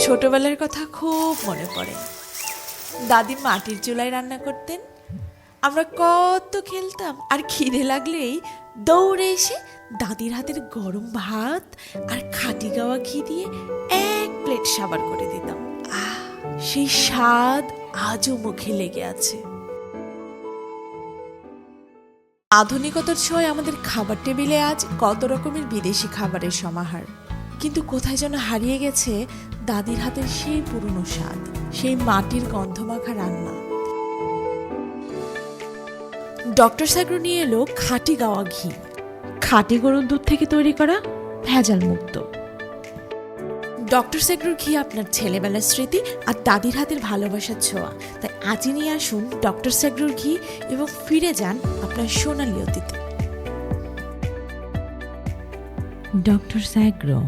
ছোটবেলার কথা খুব মনে পড়ে। দাদি মাটির চুলায় রান্না করতেন। আমরা কত খেলতাম, আর খিদে লাগলেই দৌড়ে এসে দাদির হাতের গরম ভাত আর খাটি গাওয়া ঘি দিয়ে এক প্লেট সাবার করে দিতাম। আহ, সেই স্বাদ আজও মুখে লেগে আছে। আধুনিকতার ছোঁয় আমাদের খাবার টেবিলে আজ কত রকমের বিদেশি খাবারের সমাহার। কিন্তু কোথায় যেন হারিয়ে গেছে দাদির হাতের সেই পুরনো স্বাদ সেই মাটির গন্ধমাখা রান্না। ডক্টর সাগর নিয়ে এলো খাঁটি গাওয়া ঘি। খাঁটি গরুর দুধ থেকে তৈরি করা ভেজাল মুক্ত ডক্টর সেগ্রোর ঘি আপনার ছেলেবেলার স্মৃতি আর দাদির হাতের ভালোবাসার ছোঁয়া। তাই আজই নিয়ে আসুন ডক্টর সেগ্রোর ঘি এবং ফিরে যান আপনার সোনালি অতীতে। ডক্টর স্যাগ্রো